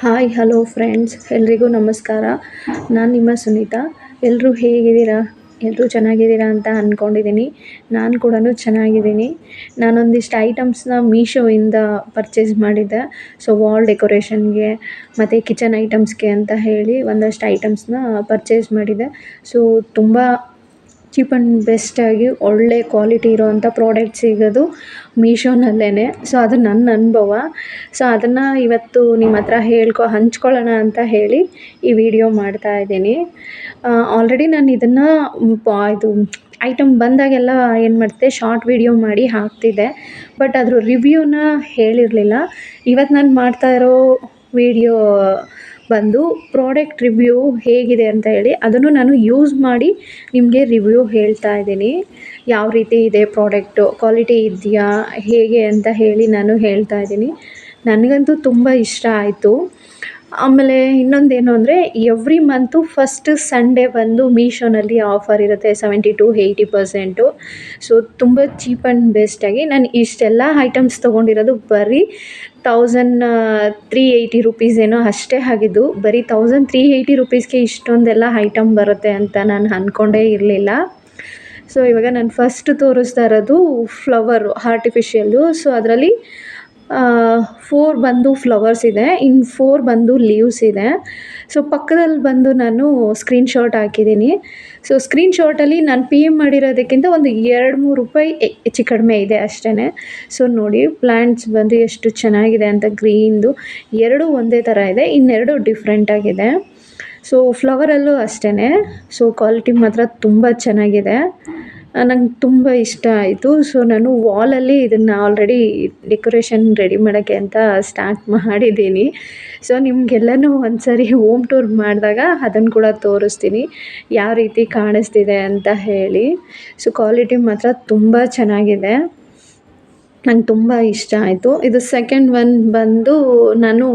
Hi hello friends ಎಲ್ರಿಗೂ ನಮಸ್ಕಾರ. ನಾನು ನಿಮ್ಮ ಸುನೀತಾ. ಎಲ್ಲರೂ ಹೇಗಿದ್ದೀರಾ? ಎಲ್ಲರೂ ಚೆನ್ನಾಗಿದ್ದೀರಾ ಅಂತ ಅಂದ್ಕೊಂಡಿದ್ದೀನಿ ನಾನು ಕೂಡ ಚೆನ್ನಾಗಿದ್ದೀನಿ. ನಾನೊಂದಿಷ್ಟು ಐಟಮ್ಸ್ನ ಮೀಶೋಯಿಂದ ಪರ್ಚೇಸ್ ಮಾಡಿದ್ದೆ. ಸೊ ವಾಲ್ ಡೆಕೋರೇಷನ್ಗೆ ಮತ್ತು ಕಿಚನ್ ಐಟಮ್ಸ್ಗೆ ಅಂತ ಹೇಳಿ ಒಂದಷ್ಟು ಐಟಮ್ಸ್ನ ಪರ್ಚೇಸ್ ಮಾಡಿದ್ದೆ. ಸೊ ತುಂಬ ಚೀಪ್ ಆ್ಯಂಡ್ ಬೆಸ್ಟಾಗಿ ಒಳ್ಳೆ ಕ್ವಾಲಿಟಿ ಇರೋವಂಥ ಪ್ರಾಡಕ್ಟ್ ಸಿಗೋದು ಮೀಶೋನಲ್ಲೇ ಸೊ ಅದು ನನ್ನ ಅನುಭವ. ಸೊ ಅದನ್ನು ಇವತ್ತು ನಿಮ್ಮ ಹತ್ರ ಹೇಳ್ಕೊ, ಹಂಚ್ಕೊಳ್ಳೋಣ ಅಂತ ಹೇಳಿ ಈ ವಿಡಿಯೋ ಮಾಡ್ತಾ ಇದ್ದೀನಿ. ಆಲ್ರೆಡಿ ನಾನು ಇದನ್ನು ಇದು ಐಟಮ್ ಬಂದಾಗೆಲ್ಲ ಏನು ಮಾಡ್ತಿದ್ದೆ ಶಾರ್ಟ್ ವಿಡಿಯೋ ಮಾಡಿ ಹಾಕ್ತಿದ್ದೆ. ಬಟ್ ಅದ್ರ ರಿವ್ಯೂನ ಹೇಳಿರಲಿಲ್ಲ. ಇವತ್ತು ನಾನು ಮಾಡ್ತಾ ಇರೋ ವಿಡಿಯೋ ಬಂದು ಪ್ರಾಡಕ್ಟ್ ರಿವ್ಯೂ ಹೇಗಿದೆ ಅಂತ ಹೇಳಿ ಅದನ್ನು ನಾನು ಯೂಸ್ ಮಾಡಿ ನಿಮಗೆ ರಿವ್ಯೂ ಹೇಳ್ತಾ ಇದ್ದೀನಿ. ಯಾವ ರೀತಿ ಇದೆ ಪ್ರಾಡಕ್ಟು ಕ್ವಾಲಿಟಿ ಇದೆಯಾ? ಹೇಗೆ ಅಂತ ಹೇಳಿ ನಾನು ಹೇಳ್ತಾ ಇದ್ದೀನಿ. ನನಗಂತೂ ತುಂಬ ಇಷ್ಟ ಆಯಿತು. ಆಮೇಲೆ ಇನ್ನೊಂದೇನು ಅಂದರೆ ಎವ್ರಿ ಮಂತು ಫಸ್ಟ್ ಸಂಡೇ ಬಂದು ಮೀಶೋನಲ್ಲಿ ಆಫರ್ ಇರುತ್ತೆ seventy to eighty percent so ತುಂಬ ಚೀಪ್ ಆ್ಯಂಡ್ ಬೆಸ್ಟಾಗಿ ನಾನು ಇಷ್ಟೆಲ್ಲ ಐಟಮ್ಸ್ ತೊಗೊಂಡಿರೋದು ಬರೀ ತೌಸಂಡ್ ತ್ರೀ ಏಯ್ಟಿ ರುಪೀಸ್ ಏನೋ ಅಷ್ಟೇ ಆಗಿದ್ದು, ಬರೀ ತೌಸಂಡ್ ತ್ರೀ ಏಯ್ಟಿ ರುಪೀಸ್ಗೆ ಇಷ್ಟೊಂದೆಲ್ಲ ಐಟಮ್ ಬರುತ್ತೆ ಅಂತ ನಾನು ಅಂದ್ಕೊಂಡೇ ಇರಲಿಲ್ಲ. ಸೊ ಇವಾಗ ನಾನು ಫಸ್ಟ್ ತೋರಿಸ್ತಾ ಇರೋದು ಫ್ಲವರು ಆರ್ಟಿಫಿಷಿಯಲ್ಲು ಸೊ ಅದರಲ್ಲಿ ಫೋರ್ ಬಂದು ಫ್ಲವರ್ಸ್ ಇದೆ. ಇನ್ನು ಫೋರ್ ಬಂದು ಲೀವ್ಸ್ ಇದೆ. ಸೊ ಪಕ್ಕದಲ್ಲಿ ಬಂದು ನಾನು ಸ್ಕ್ರೀನ್ ಶಾಟ್ ಹಾಕಿದ್ದೀನಿ ಸೊ ಸ್ಕ್ರೀನ್ ನಾನು ಪಿ ಎಂ ಮಾಡಿರೋದಕ್ಕಿಂತ ಒಂದು ಎರಡು ಮೂರು ರೂಪಾಯಿ ಹೆಚ್ಚು ಕಡಿಮೆ ಇದೆ ಅಷ್ಟೇ ಸೊ ನೋಡಿ ಪ್ಲ್ಯಾಂಟ್ಸ್ ಬಂದು ಎಷ್ಟು ಚೆನ್ನಾಗಿದೆ ಅಂತ ಗ್ರೀನ್ದು ಎರಡು ಒಂದೇ ಥರ ಇದೆ, ಇನ್ನೆರಡು ಡಿಫ್ರೆಂಟಾಗಿದೆ ಸೊ ಫ್ಲವರಲ್ಲೂ ಅಷ್ಟೇ ಸೊ ಕ್ವಾಲಿಟಿ ಮಾತ್ರ ತುಂಬ ಚೆನ್ನಾಗಿದೆ. ನಂಗೆ ತುಂಬ ಇಷ್ಟ ಆಯಿತು. ಸೊ ನಾನು ವಾಲಲ್ಲಿ ಇದನ್ನು ಆಲ್ರೆಡಿ ಡೆಕೋರೇಷನ್ ರೆಡಿ ಮಾಡೋಕ್ಕೆ ಅಂತ ಸ್ಟಾರ್ಟ್ ಮಾಡಿದ್ದೀನಿ. ಸೊ ನಿಮಗೆಲ್ಲನೂ ಒಂದು ಸರಿ ಹೋಮ್ ಟೂರ್ ಮಾಡಿದಾಗ ಅದನ್ನು ಕೂಡ ತೋರಿಸ್ತೀನಿ. ಯಾವ ರೀತಿ ಕಾಣಿಸ್ತಿದೆ ಅಂತ ಹೇಳಿ. ಸೊ ಕ್ವಾಲಿಟಿ ಮಾತ್ರ ತುಂಬ ಚೆನ್ನಾಗಿದೆ. ನಂಗೆ ತುಂಬ ಇಷ್ಟ ಆಯಿತು. ಇದು ಸೆಕೆಂಡ್ ಒನ್ ಬಂದು ನಾನು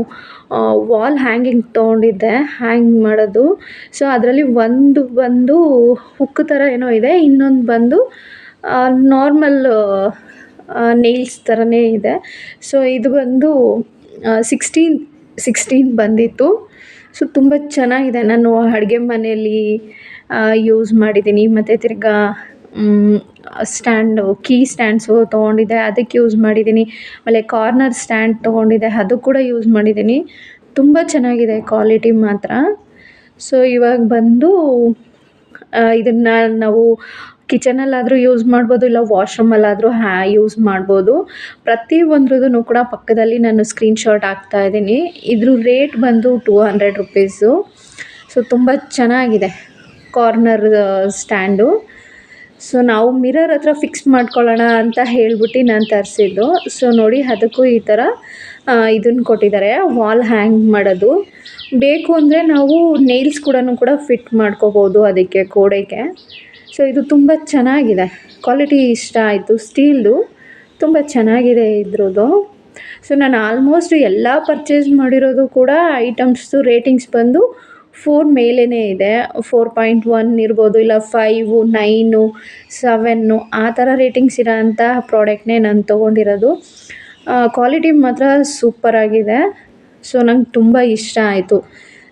ವಾಲ್ ಹ್ಯಾಂಗಿಂಗ್ ತೊಗೊಂಡಿದ್ದೆ. ಹ್ಯಾಂಗ್ ಮಾಡೋದು. ಸೊ ಅದರಲ್ಲಿ ಒಂದು ಬಂದು ಹುಕ್ ಥರ ಏನೋ ಇದೆ. ಇನ್ನೊಂದು ಬಂದು ನಾರ್ಮಲ್ ನೇಲ್ಸ್ ಥರನೇ ಇದೆ. ಸೊ ಇದು ಬಂದು ಸಿಕ್ಸ್ಟೀನ್ ಸಿಕ್ಸ್ಟೀನ್ ಬಂದಿತ್ತು. ಸೊ ತುಂಬ ಚೆನ್ನಾಗಿದೆ. ನಾನು ಅಡುಗೆ ಮನೆಯಲ್ಲಿ ಯೂಸ್ ಮಾಡಿದ್ದೀನಿ. ಮತ್ತು ತಿರ್ಗಾ ಸ್ಟ್ಯಾಂಡು, ಕೀ ಸ್ಟ್ಯಾಂಡ್ಸು ತೊಗೊಂಡಿದ್ದೆ, ಅದಕ್ಕೆ ಯೂಸ್ ಮಾಡಿದ್ದೀನಿ. ಆಮೇಲೆ ಕಾರ್ನರ್ ಸ್ಟ್ಯಾಂಡ್ ತೊಗೊಂಡಿದ್ದೆ, ಅದು ಕೂಡ ಯೂಸ್ ಮಾಡಿದ್ದೀನಿ. ತುಂಬ ಚೆನ್ನಾಗಿದೆ ಕ್ವಾಲಿಟಿ ಮಾತ್ರ. ಸೊ ಇವಾಗ ಬಂದು ಇದನ್ನು ನಾವು ಕಿಚನಲ್ಲಾದರೂ ಯೂಸ್ ಮಾಡ್ಬೋದು, ಇಲ್ಲ ವಾಶ್ರೂಮಲ್ಲಾದರೂ ಹ್ಯಾ ಯೂಸ್ ಮಾಡ್ಬೋದು. ಪ್ರತಿ ಒಂದ್ರದ್ದು ಕೂಡ ಪಕ್ಕದಲ್ಲಿ ನಾನು ಸ್ಕ್ರೀನ್ ಶಾಟ್ ಹಾಕ್ತಾಯಿದ್ದೀನಿ ಇದ್ರ ರೇಟ್ ಬಂದು ಟೂ ಹಂಡ್ರೆಡ್ ರುಪೀಸು ಸೊ ತುಂಬ ಚೆನ್ನಾಗಿದೆ ಕಾರ್ನರ್ ಸ್ಟ್ಯಾಂಡು ಸೊ ನಾವು ಮಿರರ್ ಹತ್ರ ಫಿಕ್ಸ್ ಮಾಡ್ಕೊಳ್ಳೋಣ ಅಂತ ಹೇಳ್ಬಿಟ್ಟು ನಾನು ತರಿಸಿದ್ದು. ಸೊ ನೋಡಿ ಅದಕ್ಕೂ ಈ ಥರ ಇದನ್ನು ಕೊಟ್ಟಿದ್ದಾರೆ. ವಾಲ್ ಹ್ಯಾಂಗ್ ಮಾಡೋದು. ಬೇಕು ಅಂದರೆ ನಾವು ನೇಲ್ಸ್ ಕೂಡ ಕೂಡ ಫಿಟ್ ಮಾಡ್ಕೋಬೋದು ಅದಕ್ಕೆ ಕೋಡೆಗೆ. ಸೊ ಇದು ತುಂಬ ಚೆನ್ನಾಗಿದೆ. ಕ್ವಾಲಿಟಿ ಇಷ್ಟ ಆಯಿತು. ಸ್ಟೀಲ್ದು ತುಂಬ ಚೆನ್ನಾಗಿದೆ ಇದ್ರದ್ದು. ಸೊ ನಾನು ಆಲ್ಮೋಸ್ಟ್ ಎಲ್ಲ ಪರ್ಚೇಸ್ ಮಾಡಿರೋದು ಕೂಡ ಐಟಮ್ಸ್ದು ರೇಟಿಂಗ್ಸ್ ಬಂದು ಫೋರ್ ಮೇಲೇ ಇದೆ. ಫೋರ್ ಪಾಯಿಂಟ್ ಒನ್ ಇರ್ಬೋದು, ಇಲ್ಲ ಫೈವು ನೈನು ಸೆವೆನ್ನು ಆ ಥರ ರೇಟಿಂಗ್ಸ್ ಇರೋಂಥ ಪ್ರಾಡಕ್ಟ್ನೇ ನಾನು ತೊಗೊಂಡಿರೋದು. ಕ್ವಾಲಿಟಿ ಮಾತ್ರ ಸೂಪರಾಗಿದೆ ಸೊ ನಂಗೆ ತುಂಬ ಇಷ್ಟ ಆಯಿತು.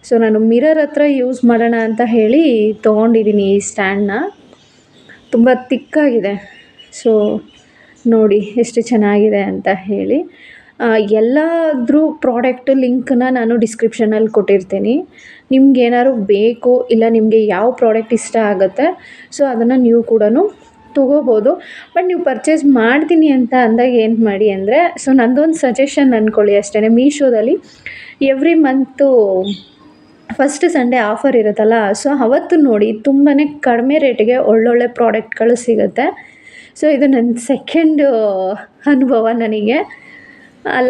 ಸೊ ನಾನು ಮಿರರ್ ಹತ್ರ ಯೂಸ್ ಮಾಡೋಣ ಅಂತ ಹೇಳಿ ತೊಗೊಂಡಿದ್ದೀನಿ ಈ ಸ್ಟ್ಯಾಂಡನ್ನ ತುಂಬ ತಿಕ್ಕಾಗಿದೆ ಸೊ ನೋಡಿ ಎಷ್ಟು ಚೆನ್ನಾಗಿದೆ ಅಂತ ಹೇಳಿ. ಎಲ್ಲಾದರೂ ಪ್ರಾಡಕ್ಟ್ ಲಿಂಕನ್ನ ನಾನು ಡಿಸ್ಕ್ರಿಪ್ಷನಲ್ಲಿ ಕೊಟ್ಟಿರ್ತೀನಿ. ನಿಮ್ಗೆ ಏನಾದ್ರು ಬೇಕು ಇಲ್ಲ ನಿಮಗೆ ಯಾವ ಪ್ರಾಡಕ್ಟ್ ಇಷ್ಟ ಆಗುತ್ತೆ ಸೊ ಅದನ್ನು ನೀವು ಕೂಡ ತಗೋಬೋದು. ಬಟ್ ನೀವು ಪರ್ಚೇಸ್ ಮಾಡ್ತೀನಿ ಅಂತ ಅಂದಾಗ ಏನು ಮಾಡಿ ಅಂದರೆ ಸೊ ನಂದೊಂದು ಸಜೆಷನ್ ಅಂದ್ಕೊಳ್ಳಿ ಅಷ್ಟೇ ಮೀಶೋದಲ್ಲಿ every month first Sunday offer ಇರುತ್ತಲ್ಲ ಸೊ ಅವತ್ತು ನೋಡಿ ತುಂಬಾ ಕಡಿಮೆ ರೇಟಿಗೆ ಒಳ್ಳೊಳ್ಳೆ ಪ್ರಾಡಕ್ಟ್ಗಳು ಸಿಗುತ್ತೆ. ಸೊ ಇದು ನನ್ನ ಸೆಕೆಂಡ್ ಅನುಭವ ನನಗೆ.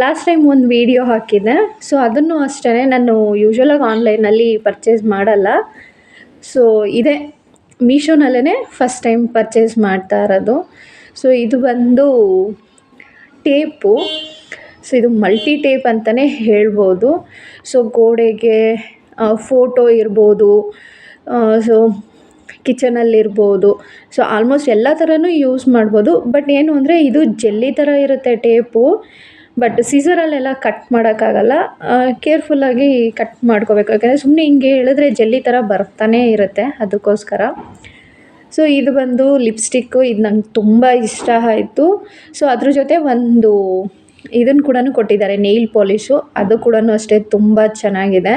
ಲಾಸ್ಟ್ ಟೈಮ್ ಒಂದು ವೀಡಿಯೋ ಹಾಕಿದ್ದೆ. ಸೊ ಅದನ್ನು ಅಷ್ಟೇ ನಾನು ಯೂಶ್ವಲಾಗಿ ಆನ್ಲೈನಲ್ಲಿ ಪರ್ಚೇಸ್ ಮಾಡಲ್ಲ. ಸೊ ಇದೇ. ಮೀಶೋನಲ್ಲೇ ಫಸ್ಟ್ ಟೈಮ್ ಪರ್ಚೇಸ್ ಮಾಡ್ತಾ ಇರೋದು. ಸೊ ಇದು ಬಂದು ಟೇಪು ಸೊ ಇದು ಮಲ್ಟಿ ಟೇಪ್ ಅಂತಲೇ ಹೇಳ್ಬೋದು. ಸೊ ಗೋಡೆಗೆ ಫೋಟೋ ಇರ್ಬೋದು. ಸೊ ಕಿಚನಲ್ಲಿರ್ಬೋದು ಸೊ ಆಲ್ಮೋಸ್ಟ್ ಎಲ್ಲ ಥರನೂ ಯೂಸ್ ಮಾಡ್ಬೋದು. ಬಟ್ ಏನು ಅಂದರೆ, ಇದು ಜೆಲ್ಲಿ ಥರ ಇರುತ್ತೆ ಟೇಪು ಬಟ್ ಸೀಸರಲ್ಲೆಲ್ಲ ಕಟ್ ಮಾಡೋಕ್ಕಾಗಲ್ಲ. ಕೇರ್ಫುಲ್ಲಾಗಿ ಕಟ್ ಮಾಡ್ಕೋಬೇಕು. ಯಾಕಂದರೆ ಸುಮ್ಮನೆ ಹಿಂಗೆ ಹೇಳಿದ್ರೆ ಜೆಲ್ಲಿ ಥರ ಬರ್ತಾನೇ ಇರುತ್ತೆ ಅದಕ್ಕೋಸ್ಕರ. ಸೊ ಇದು ಬಂದು ಲಿಪ್ಸ್ಟಿಕ್ಕು ಇದು ನಂಗೆ ತುಂಬ ಇಷ್ಟ ಆಯಿತು. ಸೊ ಅದ್ರ ಜೊತೆ ಒಂದು ಇದನ್ನು ಕೂಡ ಕೊಟ್ಟಿದ್ದಾರೆ ನೇಲ್ ಪಾಲಿಶು ಅದು ಕೂಡ ಅಷ್ಟೇ ತುಂಬ ಚೆನ್ನಾಗಿದೆ.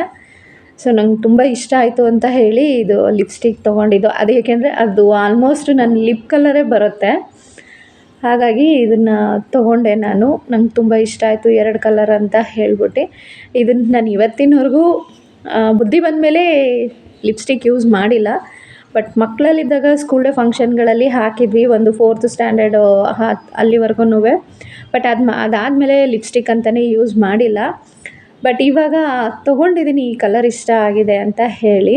ಸೊ ನಂಗೆ ತುಂಬ ಇಷ್ಟ ಆಯಿತು ಅಂತ ಹೇಳಿ ಇದು ಲಿಪ್ಸ್ಟಿಕ್ ತೊಗೊಂಡಿದ್ದು. ಅದು ಏಕೆಂದರೆ ಅದು ಆಲ್ಮೋಸ್ಟ್ ನನ್ನ ಲಿಪ್ ಕಲರೇ ಬರುತ್ತೆ. ಹಾಗಾಗಿ ಇದನ್ನು ತಗೊಂಡೆ ನಾನು. ನಂಗೆ ತುಂಬ ಇಷ್ಟ ಆಯಿತು ಎರಡು ಕಲರ್ ಅಂತ ಹೇಳ್ಬಿಟ್ಟು. ಇದನ್ನು ನಾನು ಇವತ್ತಿನವರೆಗೂ ಬುದ್ಧಿ ಬಂದಮೇಲೆ ಲಿಪ್ಸ್ಟಿಕ್ ಯೂಸ್ ಮಾಡಿಲ್ಲ. ಬಟ್ ಮಕ್ಕಳಲ್ಲಿದ್ದಾಗ ಸ್ಕೂಲ್ ಡೇ ಫಂಕ್ಷನ್ಗಳಲ್ಲಿ ಹಾಕಿದ್ವಿ ಒಂದು ಫೋರ್ತ್ ಸ್ಟ್ಯಾಂಡರ್ಡು ಅಲ್ಲಿವರೆಗೂ ಬಟ್ ಅದು ಅದಾದಮೇಲೆ ಲಿಪ್ಸ್ಟಿಕ್ ಅಂತಲೇ ಯೂಸ್ ಮಾಡಿಲ್ಲ. ಬಟ್ ಇವಾಗ ತೊಗೊಂಡಿದ್ದೀನಿ ಈ ಕಲರ್ ಇಷ್ಟ ಆಗಿದೆ ಅಂತ ಹೇಳಿ.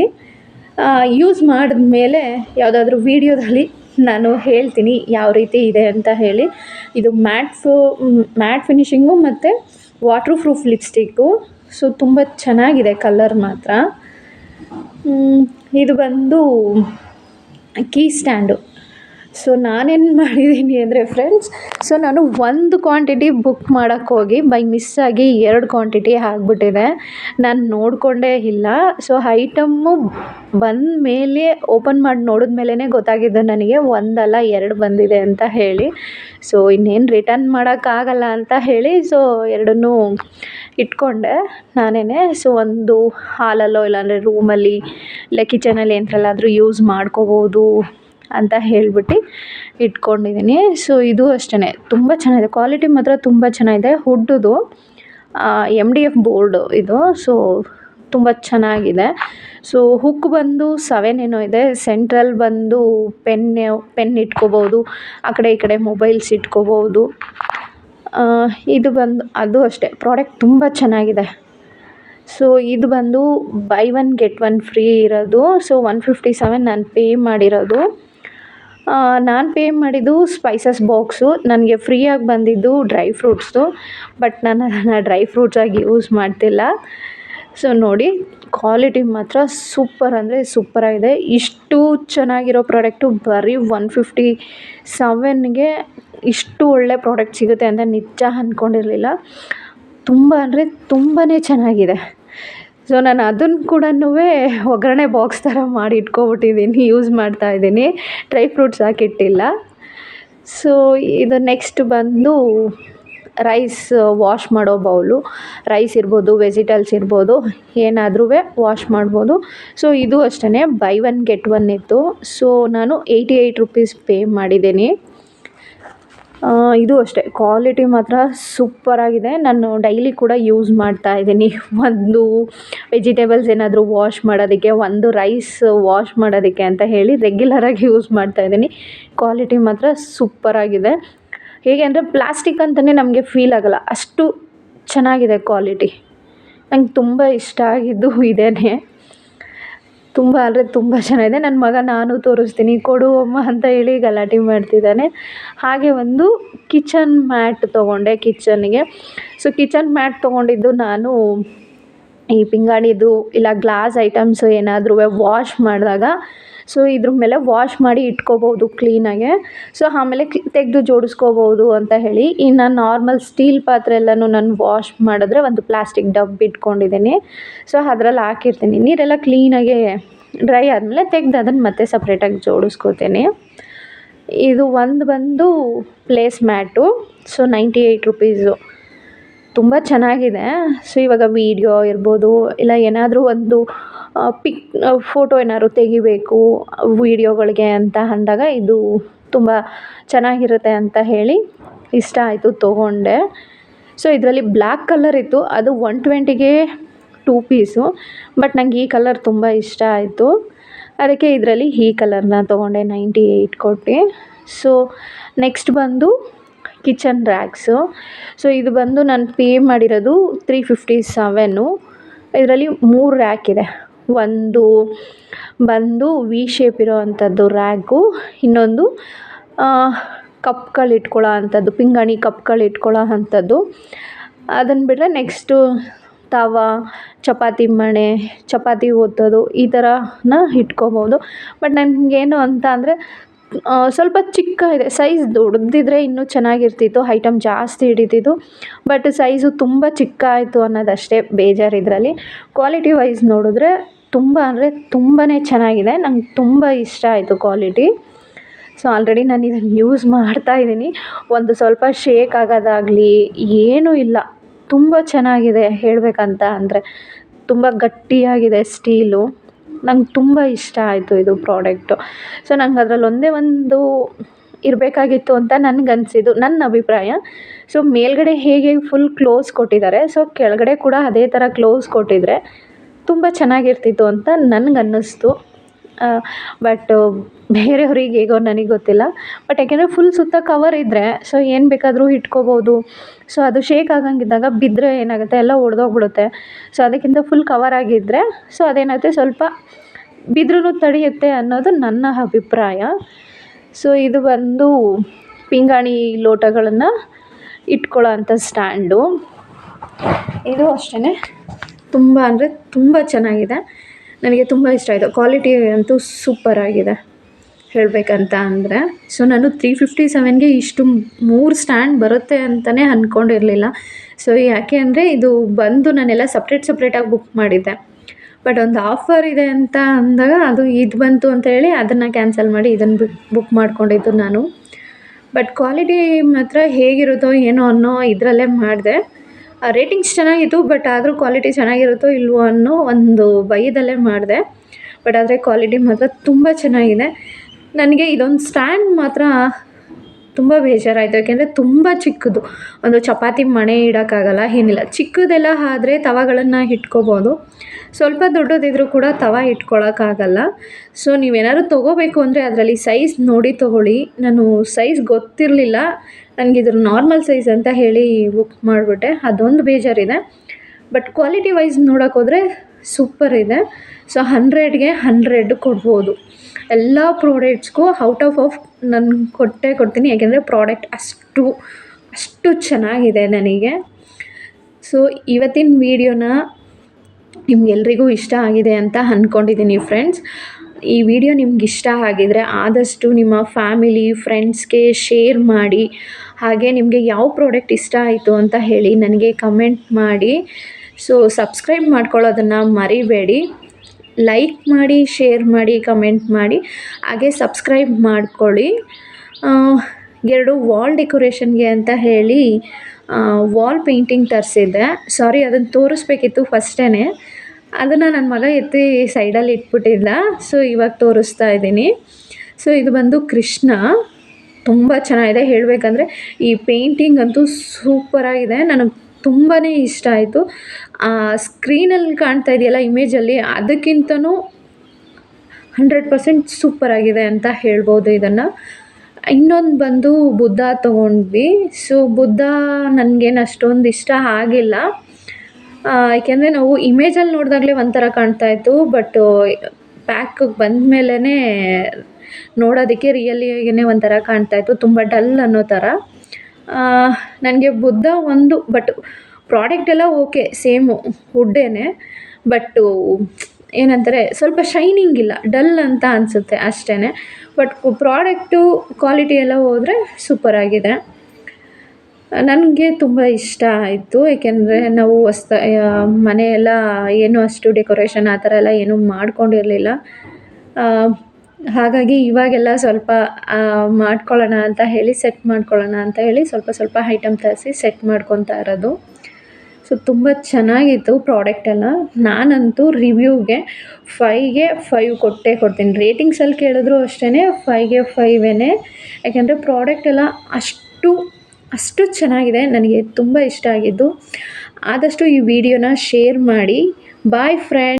ಯೂಸ್ ಮಾಡಿದ್ಮೇಲೆ ಯಾವುದಾದ್ರೂ ವೀಡಿಯೋದಲ್ಲಿ ನಾನು ಹೇಳ್ತೀನಿ ಯಾವ ರೀತಿ ಇದೆ ಅಂತ ಹೇಳಿ. ಇದು ಮ್ಯಾಟ್ ಫು ಮ್ಯಾಟ್ ಫಿನಿಶಿಂಗು ಮತ್ತು ವಾಟ್ರ್ ಪ್ರೂಫ್ ಲಿಪ್ಸ್ಟಿಕ್ಕು. ಸೊ, ತುಂಬ ಚೆನ್ನಾಗಿದೆ ಕಲರ್ ಮಾತ್ರ. ಇದು ಬಂದು ಕೀ ಸ್ಟ್ಯಾಂಡು. ಸೊ ನಾನೇನು ಮಾಡಿದ್ದೀನಿ ಅಂದರೆ ಫ್ರೆಂಡ್ಸ್ ಸೊ ನಾನು ಒಂದು ಕ್ವಾಂಟಿಟಿ ಬುಕ್ ಮಾಡೋಕ್ಕೆ ಹೋಗಿ ಬೈ ಮಿಸ್ಸಾಗಿ ಎರಡು ಕ್ವಾಂಟಿಟಿ ಆಗಿಬಿಟ್ಟಿದೆ ನಾನು ನೋಡಿಕೊಂಡೇ ಇಲ್ಲ. ಸೊ ಐಟಮ್ಮು ಬಂದ ಮೇಲೆ ಓಪನ್ ಮಾಡಿ ನೋಡಿದ ಮೇಲೇ ಗೊತ್ತಾಗಿದ್ದು ನನಗೆ ಒಂದಲ್ಲ ಎರಡು ಬಂದಿದೆ ಅಂತ ಹೇಳಿ. ಸೊ ಇನ್ನೇನು ರಿಟರ್ನ್ ಮಾಡೋಕ್ಕಾಗಲ್ಲ ಅಂತ ಹೇಳಿ ಸೊ ಎರಡನ್ನೂ ಇಟ್ಕೊಂಡೆ ನಾನೇ ಸೊ ಒಂದು ಹಾಲಲ್ಲೋ ಇಲ್ಲಾಂದರೆ ರೂಮಲ್ಲಿ ಇಲ್ಲ ಕಿಚನಲ್ಲಿ ಏನರಲ್ಲಾದರೂ ಯೂಸ್ ಮಾಡ್ಕೋಬೋದು. ಅಂತ ಹೇಳ್ಬಿಟ್ಟು ಇಟ್ಕೊಂಡಿದ್ದೀನಿ. ಸೊ ಇದು ಅಷ್ಟೇ ತುಂಬ ಚೆನ್ನಾಗಿದೆ. ಕ್ವಾಲಿಟಿ ಮಾತ್ರ ತುಂಬ ಚೆನ್ನಾಗಿದೆ. ಹುಡ್ದು ಎಂ ಡಿ ಎಫ್ ಬೋರ್ಡು ಇದು. ಸೊ ತುಂಬ ಚೆನ್ನಾಗಿದೆ. ಸೊ ಹುಕ್ ಬಂದು ಸೆವೆನ್ ಏನೋ ಇದೆ. ಸೆಂಟ್ರಲ್ ಬಂದು ಪೆನ್ ಪೆನ್ ಇಟ್ಕೋಬೋದು ಆ ಕಡೆ ಈ ಕಡೆ ಮೊಬೈಲ್ಸ್ ಇಟ್ಕೋಬೋದು ಇದು ಬಂದು, ಅದು ಅಷ್ಟೇ. ಪ್ರಾಡಕ್ಟ್ ತುಂಬ ಚೆನ್ನಾಗಿದೆ. ಸೊ ಇದು ಬಂದು buy one get one free ಇರೋದು. ಸೊ ಒನ್ ಫಿಫ್ಟಿ ಸೆವೆನ್ ನಾನು ಪೇ ಮಾಡಿರೋದು. ನಾನು ಪೇ ಮಾಡಿದ್ದು ಸ್ಪೈಸಸ್ ಬಾಕ್ಸು ನನಗೆ ಫ್ರೀಯಾಗಿ ಬಂದಿದ್ದು ಡ್ರೈ ಫ್ರೂಟ್ಸು ಬಟ್ ನಾನು ಅದನ್ನು ಡ್ರೈ ಫ್ರೂಟ್ಸಾಗಿ ಯೂಸ್ ಮಾಡ್ತಿಲ್ಲ. ಸೊ ನೋಡಿ ಕ್ವಾಲಿಟಿ ಮಾತ್ರ ಸೂಪರ್ ಅಂದರೆ ಸೂಪರಾಗಿದೆ ಇಷ್ಟು ಚೆನ್ನಾಗಿರೋ ಪ್ರಾಡಕ್ಟು ಬರೀ ಒನ್ ಫಿಫ್ಟಿ ಸೆವೆನ್ಗೆ ಇಷ್ಟು ಒಳ್ಳೆ ಪ್ರಾಡಕ್ಟ್ ಸಿಗುತ್ತೆ ಅಂತ ನಿಜ ಅಂದ್ಕೊಂಡಿರಲಿಲ್ಲ ತುಂಬ ಅಂದರೆ ತುಂಬಾ ಚೆನ್ನಾಗಿದೆ. ಸೊ ನಾನು ಅದನ್ನು ಕೂಡ ಒಗ್ಗರಣೆ ಬಾಕ್ಸ್ ಥರ ಮಾಡಿ ಇಟ್ಕೊಬಿಟ್ಟಿದ್ದೀನಿ ಯೂಸ್ ಮಾಡ್ತಾ ಇದ್ದೀನಿ ಡ್ರೈ ಫ್ರೂಟ್ಸ್ ಹಾಕಿಟ್ಟಿಲ್ಲ ಸೊ ಇದು ನೆಕ್ಸ್ಟ್ ಬಂದು ರೈಸ್ ವಾಶ್ ಮಾಡೋ ಬೌಲು ರೈಸ್ ಇರ್ಬೋದು ವೆಜಿಟಲ್ಸ್ ಇರ್ಬೋದು ಏನಾದ್ರೂ ವಾಶ್ ಮಾಡ್ಬೋದು. ಸೊ ಇದು ಅಷ್ಟೇ ಬೈ ಒನ್ ಗೆಟ್ ಒನ್ ಇತ್ತು. ಸೊ ನಾನು ಏಯ್ಟಿ ಏಯ್ಟ್ ರುಪೀಸ್ ಪೇ ಮಾಡಿದ್ದೀನಿ ಇದು ಅಷ್ಟೇ. ಕ್ವಾಲಿಟಿ ಮಾತ್ರ ಸೂಪರಾಗಿದೆ ನಾನು ಡೈಲಿ ಕೂಡ ಯೂಸ್ ಮಾಡ್ತಾ ಇದ್ದೀನಿ. ಒಂದು ವೆಜಿಟೇಬಲ್ಸ್ ಏನಾದರೂ ವಾಶ್ ಮಾಡೋದಕ್ಕೆ, ಒಂದು ರೈಸ್ ವಾಶ್ ಮಾಡೋದಕ್ಕೆ ಅಂತ ಹೇಳಿ ರೆಗ್ಯುಲರಾಗಿ ಯೂಸ್ ಮಾಡ್ತಾ ಇದ್ದೀನಿ. ಕ್ವಾಲಿಟಿ ಮಾತ್ರ ಸೂಪರಾಗಿದೆ ಹೇಗೆ ಅಂದರೆ ಪ್ಲಾಸ್ಟಿಕ್ ಅಂತಲೇ ನಮಗೆ ಫೀಲ್ ಆಗೋಲ್ಲ. ಅಷ್ಟು ಚೆನ್ನಾಗಿದೆ ಕ್ವಾಲಿಟಿ ನಂಗೆ ತುಂಬ ಇಷ್ಟ ಆಗಿದ್ದು ಇದೇ ತುಂಬ ಅಂದರೆ ತುಂಬ ಚೆನ್ನಾಗಿದೆ ನನ್ನ ಮಗ ನಾನು ತೋರಿಸ್ತೀನಿ. ಕೊಡು ಅಮ್ಮ ಅಂತ ಹೇಳಿ ಗಲಾಟೆ ಮಾಡ್ತಿದ್ದಾನೆ. ಹಾಗೆ ಒಂದು ಕಿಚನ್ ಮ್ಯಾಟ್ ತೊಗೊಂಡೆ ಕಿಚನ್ನಿಗೆ ಸೊ ಕಿಚನ್ ಮ್ಯಾಟ್ ತೊಗೊಂಡಿದ್ದು ನಾನು ಈ ಪಿಂಗಾಣಿದು ಇಲ್ಲ ಗ್ಲಾಸ್ ಐಟಮ್ಸ್ ಏನಾದ್ರೂ ವಾಶ್ ಮಾಡಿದಾಗ ಸೊ ಇದ್ರ ಮೇಲೆ ವಾಶ್ ಮಾಡಿ ಇಟ್ಕೋಬೋದು ಕ್ಲೀನಾಗೆ ಸೊ ಆಮೇಲೆ ತೆಗೆದು ಜೋಡಿಸ್ಕೋಬೋದು ಅಂತ ಹೇಳಿ, ಇನ್ನು ನಾರ್ಮಲ್ ಸ್ಟೀಲ್ ಪಾತ್ರೆ ಎಲ್ಲನೂ ನಾನು ವಾಶ್ ಮಾಡಿದ್ರೆ ಒಂದು ಪ್ಲಾಸ್ಟಿಕ್ ಡಬ್ ಇಟ್ಕೊಂಡಿದ್ದೀನಿ. ಸೊ ಅದ್ರಲ್ಲಿ ಹಾಕಿರ್ತೀನಿ. ನೀರೆಲ್ಲ ಕ್ಲೀನಾಗೆ ಡ್ರೈ ಆದಮೇಲೆ ತೆಗೆದು ಅದನ್ನು ಮತ್ತೆ ಸಪ್ರೇಟಾಗಿ ಜೋಡಿಸ್ಕೋತೀನಿ. ಇದು ಒಂದು ಬಂದು place mat so ninety eight rupees ತುಂಬ ಚೆನ್ನಾಗಿದೆ. ಸೊ ಇವಾಗ ವೀಡಿಯೋ ಇರ್ಬೋದು, ಇಲ್ಲ ಏನಾದರೂ ಒಂದು ಪಿಕ್ ಫೋಟೋ ಏನಾದ್ರು ತೆಗಿಬೇಕು ವೀಡಿಯೋಗಳಿಗೆ ಅಂತ ಅಂದಾಗ ಇದು ತುಂಬ ಚೆನ್ನಾಗಿರುತ್ತೆ ಅಂತ ಹೇಳಿ ಇಷ್ಟ ಆಯಿತು ತೊಗೊಂಡೆ. ಸೊ ಇದರಲ್ಲಿ ಬ್ಲ್ಯಾಕ್ ಕಲರ್ ಇತ್ತು, ಅದು ಒನ್ ಟ್ವೆಂಟಿಗೆ ಟೂ ಪೀಸು ಬಟ್ ನಂಗೆ ಈ ಕಲರ್ ತುಂಬ ಇಷ್ಟ ಆಯಿತು. ಅದಕ್ಕೆ ಇದರಲ್ಲಿ ಈ ಕಲರ್ನ ತೊಗೊಂಡೆ ನೈಂಟಿ ಏಯ್ಟ್ ಕೊಟ್ಟು. ಸೊ ನೆಕ್ಸ್ಟ್ ಬಂದು ಕಿಚನ್ ರ್ಯಾಕ್ಸು ಸೊ ಇದು ಬಂದು ನಾನು ಪೇ ಮಾಡಿರೋದು ತ್ರೀ ಫಿಫ್ಟಿ ಸೆವೆನು ಇದರಲ್ಲಿ ಮೂರು ರ್ಯಾಕ್ ಇದೆ. ಒಂದು ಬಂದು ವಿ ಶೇಪ್ ಇರೋ ಅಂಥದ್ದು ರ್ಯಾಕು ಇನ್ನೊಂದು ಕಪ್ಗಳು ಇಟ್ಕೊಳ್ಳೋ ಅಂಥದ್ದು, ಪಿಂಗಾಣಿ ಕಪ್ಗಳು ಇಟ್ಕೊಳ್ಳೋ ಅಂಥದ್ದು. ಅದನ್ನು ಬಿಟ್ಟರೆ ನೆಕ್ಸ್ಟು ತವಾ ಚಪಾತಿ ಮಣೆ, ಚಪಾತಿ ಒತ್ತೋದು ಈ ಥರನ ಇಟ್ಕೋಬೋದು. ಬಟ್ ನನಗೇನು ಅಂತ ಅಂದರೆ ಸ್ವಲ್ಪ ಚಿಕ್ಕ ಇದೆ. ಸೈಜ್ ದೊಡ್ಡದಿದ್ರೆ ಇನ್ನೂ ಚೆನ್ನಾಗಿರ್ತಿತ್ತು. ಐಟಮ್ ಜಾಸ್ತಿ ಹಿಡಿತಿತ್ತು. ಬಟ್ ಸೈಜು ತುಂಬ ಚಿಕ್ಕ ಆಯಿತು ಅನ್ನೋದಷ್ಟೇ ಬೇಜಾರು ಇದರಲ್ಲಿ ಕ್ವಾಲಿಟಿ ವೈಸ್ ನೋಡಿದ್ರೆ ತುಂಬ ಅಂದರೆ ತುಂಬಾ ಚೆನ್ನಾಗಿದೆ. ನಂಗೆ ತುಂಬ ಇಷ್ಟ ಆಯಿತು ಕ್ವಾಲಿಟಿ ಸೊ ಆಲ್ರೆಡಿ ನಾನು ಇದನ್ನು ಯೂಸ್ ಮಾಡ್ತಾ ಇದ್ದೀನಿ. ಒಂದು ಸ್ವಲ್ಪ ಶೇಕ್ ಆಗೋದಾಗಲಿ, ಏನೂ ಇಲ್ಲ. ತುಂಬ ಚೆನ್ನಾಗಿದೆ ಹೇಳಬೇಕಂತ ಅಂದರೆ ತುಂಬ ಗಟ್ಟಿಯಾಗಿದೆ ಸ್ಟೀಲು. ನಂಗೆ ತುಂಬ ಇಷ್ಟ ಆಯಿತು ಇದು ಪ್ರಾಡಕ್ಟು. ಸೊ ನಂಗೆ ಅದ್ರಲ್ಲಿ ಒಂದೇ ಒಂದು ಇರಬೇಕಾಗಿತ್ತು ಅಂತ ನನ್ಗೆ ಅನಿಸಿದ್ದು ನನ್ನ ಅಭಿಪ್ರಾಯ. ಸೊ ಮೇಲ್ಗಡೆ ಹೇಗೆ ಫುಲ್ ಕ್ಲೋಸ್ ಕೊಟ್ಟಿದ್ದಾರೆ ಸೊ ಕೆಳಗಡೆ ಕೂಡ ಅದೇ ಥರ ಕ್ಲೋಸ್ ಕೊಟ್ಟಿದ್ರೆ ತುಂಬ ಚೆನ್ನಾಗಿರ್ತಿತ್ತು ಅಂತ ನನ್ಗೆ ಅನ್ನಿಸ್ತು ಬಟ್ ಬೇರೆಯವ್ರಿಗೆ ಹೇಗೋ ನನಗೆ ಗೊತ್ತಿಲ್ಲ. ಬಟ್ ಯಾಕೆಂದರೆ ಫುಲ್ ಸುತ್ತ ಕವರ್ ಇದ್ದರೆ ಸೊ ಏನು ಬೇಕಾದರೂ ಇಟ್ಕೋಬೋದು. ಸೊ ಅದು ಶೇಕ್ ಆಗಂಗಿದ್ದಾಗ ಬಿದ್ದರೆ ಏನಾಗುತ್ತೆ, ಎಲ್ಲ ಒಡೆದೋಗ್ಬಿಡುತ್ತೆ. ಸೊ ಅದಕ್ಕಿಂತ ಫುಲ್ ಕವರ್ ಆಗಿದ್ದರೆ ಸೊ ಅದೇನಾಗುತ್ತೆ, ಸ್ವಲ್ಪ ಬಿದ್ರೂ ತಡೆಯುತ್ತೆ ಅನ್ನೋದು ನನ್ನ ಅಭಿಪ್ರಾಯ. ಸೊ ಇದು ಬಂದು ಪಿಂಗಾಣಿ ಲೋಟಗಳನ್ನು ಇಟ್ಕೊಳ್ಳೋ ಅಂಥ ಸ್ಟ್ಯಾಂಡು ಇದು ಅಷ್ಟೇ ತುಂಬ ಅಂದರೆ ತುಂಬ ಚೆನ್ನಾಗಿದೆ. ನನಗೆ ತುಂಬ ಇಷ್ಟ ಆಯಿತು. ಕ್ವಾಲಿಟಿ ಅಂತೂ ಸೂಪರ್ ಆಗಿದೆ ಹೇಳಬೇಕಂತ ಅಂದರೆ. ಸೊ ನಾನು ತ್ರೀ ಫಿಫ್ಟಿ ಸೆವೆನ್ಗೆ ಇಷ್ಟು ಮೂರು ಸ್ಟ್ಯಾಂಡ್ ಬರುತ್ತೆ ಅಂತಲೇ ಅಂದ್ಕೊಂಡಿರಲಿಲ್ಲ ಸೊ ಯಾಕೆ ಅಂದರೆ ಇದು ಬಂದು ನಾನೆಲ್ಲ ಸಪ್ರೇಟ್ ಸಪ್ರೇಟಾಗಿ ಬುಕ್ ಮಾಡಿದ್ದೆ. ಬಟ್ ಒಂದು ಆಫರ್ ಇದೆ ಅಂತ ಅಂದಾಗ ಅದು ಇದು ಬಂತು ಅಂತ ಹೇಳಿ ಅದನ್ನು ಕ್ಯಾನ್ಸಲ್ ಮಾಡಿ ಇದನ್ನು ಬುಕ್ ಬುಕ್ ಮಾಡ್ಕೊಂಡಿದ್ದು ನಾನು. ಬಟ್ ಕ್ವಾಲಿಟಿ ಮಾತ್ರ ಹೇಗಿರುತ್ತೋ ಏನೋ ಅನ್ನೋ ಇದರಲ್ಲೇ ಮಾಡಿದೆ. ರೇಟಿಂಗ್ಸ್ ಚೆನ್ನಾಗಿತ್ತು ಬಟ್ ಆದರೂ ಕ್ವಾಲಿಟಿ ಚೆನ್ನಾಗಿರುತ್ತೋ ಇಲ್ವೋ ಅನ್ನೋ ಒಂದು ಭಯದಲ್ಲೇ ಮಾಡಿದೆ. ಬಟ್ ಆದರೆ ಕ್ವಾಲಿಟಿ ಮಾತ್ರ ತುಂಬ ಚೆನ್ನಾಗಿದೆ. ನನಗೆ ಇದೊಂದು ಸ್ಟ್ಯಾಂಡ್ ಮಾತ್ರ ತುಂಬ ಬೇಜಾರಾಯಿತು. ಯಾಕೆಂದರೆ ತುಂಬ ಚಿಕ್ಕದು. ಒಂದು ಚಪಾತಿ ಮಣೆ ಇಡೋಕ್ಕಾಗಲ್ಲ, ಏನಿಲ್ಲ. ಚಿಕ್ಕದೆಲ್ಲ ಆದರೆ ತವಾಗಳನ್ನು ಇಟ್ಕೋಬೋದು ಸ್ವಲ್ಪ ದೊಡ್ಡದಿದ್ರೂ ಕೂಡ ತವ ಇಟ್ಕೊಳಕ್ಕಾಗಲ್ಲ ಸೊ ನೀವೇನಾದ್ರು ತೊಗೋಬೇಕು ಅಂದರೆ ಅದರಲ್ಲಿ ಸೈಜ್ ನೋಡಿ ತೊಗೊಳ್ಳಿ. ನಾನು ಸೈಜ್ ಗೊತ್ತಿರಲಿಲ್ಲ. ನನಗೆ ಇದ್ರ ನಾರ್ಮಲ್ ಸೈಜ್ ಅಂತ ಹೇಳಿ ಬುಕ್ ಮಾಡಿಬಿಟ್ಟೆ. ಅದೊಂದು ಬೇಜಾರಿದೆ. ಬಟ್ ಕ್ವಾಲಿಟಿ ವೈಸ್ ನೋಡೋಕ್ಕೋದ್ರೆ ಸೂಪರ್ ಇದೆ. ಸೊ ಹಂಡ್ರೆಡ್ಗೆ ಹಂಡ್ರೆಡ್ ಕೊಡ್ಬೋದು. ಎಲ್ಲ ಪ್ರಾಡಕ್ಟ್ಸ್ಗೂ ಔಟ್ ಆಫ್ ಆಫ್ ನಾನು ಕೊಟ್ಟೇ ಕೊಡ್ತೀನಿ. ಯಾಕೆಂದರೆ ಪ್ರಾಡಕ್ಟ್ ಅಷ್ಟು ಅಷ್ಟು ಚೆನ್ನಾಗಿದೆ ನನಗೆ. ಸೊ ಇವತ್ತಿನ ವೀಡಿಯೋನ ನಿಮ್ಗೆಲ್ರಿಗೂ ಇಷ್ಟ ಆಗಿದೆ ಅಂತ ಅಂದ್ಕೊಂಡಿದ್ದೀನಿ ಫ್ರೆಂಡ್ಸ್ ಈ ವಿಡಿಯೋ ನಿಮ್ಗೆ ಇಷ್ಟ ಆಗಿದರೆ ಆದಷ್ಟು ನಿಮ್ಮ ಫ್ಯಾಮಿಲಿ ಫ್ರೆಂಡ್ಸ್ಗೆ ಶೇರ್ ಮಾಡಿ. ಹಾಗೆ ನಿಮಗೆ ಯಾವ ಪ್ರಾಡಕ್ಟ್ ಇಷ್ಟ ಆಯಿತು ಅಂತ ಹೇಳಿ ನನಗೆ ಕಮೆಂಟ್ ಮಾಡಿ. ಸೊ ಸಬ್ಸ್ಕ್ರೈಬ್ ಮಾಡ್ಕೊಳ್ಳೋದನ್ನು ಮರಿಬೇಡಿ. ಲೈಕ್ ಮಾಡಿ ಶೇರ್ ಮಾಡಿ ಕಮೆಂಟ್ ಮಾಡಿ. ಹಾಗೆ ಸಬ್ಸ್ಕ್ರೈಬ್ ಮಾಡ್ಕೊಳ್ಳಿ. ಎರಡು ವಾಲ್ ಡೆಕೋರೇಷನ್ಗೆ ಅಂತ ಹೇಳಿ ವಾಲ್ ಪೇಂಟಿಂಗ್ ತರಿಸಿದ್ದೆ. ಸಾರಿ ಅದನ್ನು ತೋರಿಸ್ಬೇಕಿತ್ತು ಫಸ್ಟೇ ಅದನ್ನು ನನ್ನ ಮಗ ಎತ್ತಿ ಸೈಡಲ್ಲಿ ಇಟ್ಬಿಟ್ಟಿದ್ದ ಸೊ ಇವಾಗ ತೋರಿಸ್ತಾ ಇದ್ದೀನಿ. ಸೊ ಇದು ಬಂದು ಕೃಷ್ಣ. ತುಂಬ ಚೆನ್ನಾಗಿದೆ. ಹೇಳಬೇಕಂದ್ರೆ ಈ ಪೇಂಟಿಂಗ್ ಅಂತೂ ಸೂಪರಾಗಿದೆ ನನಗೆ ತುಂಬಾ ಇಷ್ಟ ಆಯಿತು. ಸ್ಕ್ರೀನಲ್ಲಿ ಕಾಣ್ತಾ ಇದೆಯಲ್ಲ ಇಮೇಜಲ್ಲಿ ಅದಕ್ಕಿಂತನೂ ಹಂಡ್ರೆಡ್ ಪರ್ಸೆಂಟ್ ಸೂಪರಾಗಿದೆ ಅಂತ ಹೇಳ್ಬೋದು ಇದನ್ನು. ಇನ್ನೊಂದು ಬಂದು ಬುದ್ಧ ತೊಗೊಂಡ್ವಿ. ಸೊ ಬುದ್ಧ ನನಗೇನು ಅಷ್ಟೊಂದು ಇಷ್ಟ ಆಗಿಲ್ಲ. ಏಕೆಂದರೆ ಯಾಕೆಂದರೆ ನಾವು ಇಮೇಜಲ್ಲಿ ನೋಡಿದಾಗಲೇ ಒಂಥರ ಕಾಣ್ತಾ ಇತ್ತು. ಬಟ್ ಪ್ಯಾಕಿಗೆ ಬಂದ ಮೇಲೇ ನೋಡೋದಕ್ಕೆ ರಿಯಲಿಯಾಗೇ ಒಂಥರ ಕಾಣ್ತಾ ಇತ್ತು. ತುಂಬ ಡಲ್ ಅನ್ನೋ ಥರ. ನನಗೆ ಬುದ್ಧ ಒಂದು, ಬಟ್ ಪ್ರಾಡಕ್ಟ್ ಎಲ್ಲ ಓಕೆ, ಸೇಮು, ವುಡ್ಡೇನೆ. ಬಟ್ಟು ಏನಂತಾರೆ, ಸ್ವಲ್ಪ ಶೈನಿಂಗ್ ಇಲ್ಲ, ಡಲ್ ಅಂತ ಅನಿಸುತ್ತೆ ಅಷ್ಟೇ ಬಟ್ ಪ್ರಾಡಕ್ಟು ಕ್ವಾಲಿಟಿ ಎಲ್ಲ ಹೋದರೆ ಸೂಪರಾಗಿದೆ ನನಗೆ ತುಂಬ ಇಷ್ಟ ಆಯಿತು. ಏಕೆಂದರೆ ನಾವು ಹೊಸ್ತ ಮನೆಯೆಲ್ಲ ಏನು ಅಷ್ಟು ಡೆಕೋರೇಷನ್ ಆ ಥರ ಎಲ್ಲ ಏನೂ ಮಾಡ್ಕೊಂಡಿರಲಿಲ್ಲ. ಹಾಗಾಗಿ ಇವಾಗೆಲ್ಲ ಸ್ವಲ್ಪ ಮಾಡ್ಕೊಳ್ಳೋಣ ಅಂತ ಹೇಳಿ ಸೆಟ್ ಮಾಡ್ಕೊಳ್ಳೋಣ ಅಂತ ಹೇಳಿ ಸ್ವಲ್ಪ ಸ್ವಲ್ಪ ಐಟಮ್ ತರಿಸಿ ಸೆಟ್ ಮಾಡ್ಕೊತಾ ಇರೋದು. ಸೊ ತುಂಬ ಚೆನ್ನಾಗಿತ್ತು ಪ್ರಾಡಕ್ಟ್ ಎಲ್ಲ. ನಾನಂತೂ ರಿವ್ಯೂಗೆ ಫೈಗೆ ಫೈವ್ ಕೊಟ್ಟೇ ಕೊಡ್ತೀನಿ. ರೇಟಿಂಗ್ಸಲ್ಲಿ ಕೇಳಿದ್ರು ಅಷ್ಟೇ ಫೈಗೆ ಫೈವೇನೇ ಯಾಕೆಂದರೆ ಪ್ರಾಡಕ್ಟ್ ಎಲ್ಲ ಅಷ್ಟು ಅಷ್ಟು ಚೆನ್ನಾಗಿದೆ. ನನಗೆ ತುಂಬ ಇಷ್ಟ ಆಗಿದ್ದು. ಆದಷ್ಟು ಈ ವಿಡಿಯೋನ ಶೇರ್ ಮಾಡಿ. Boy friend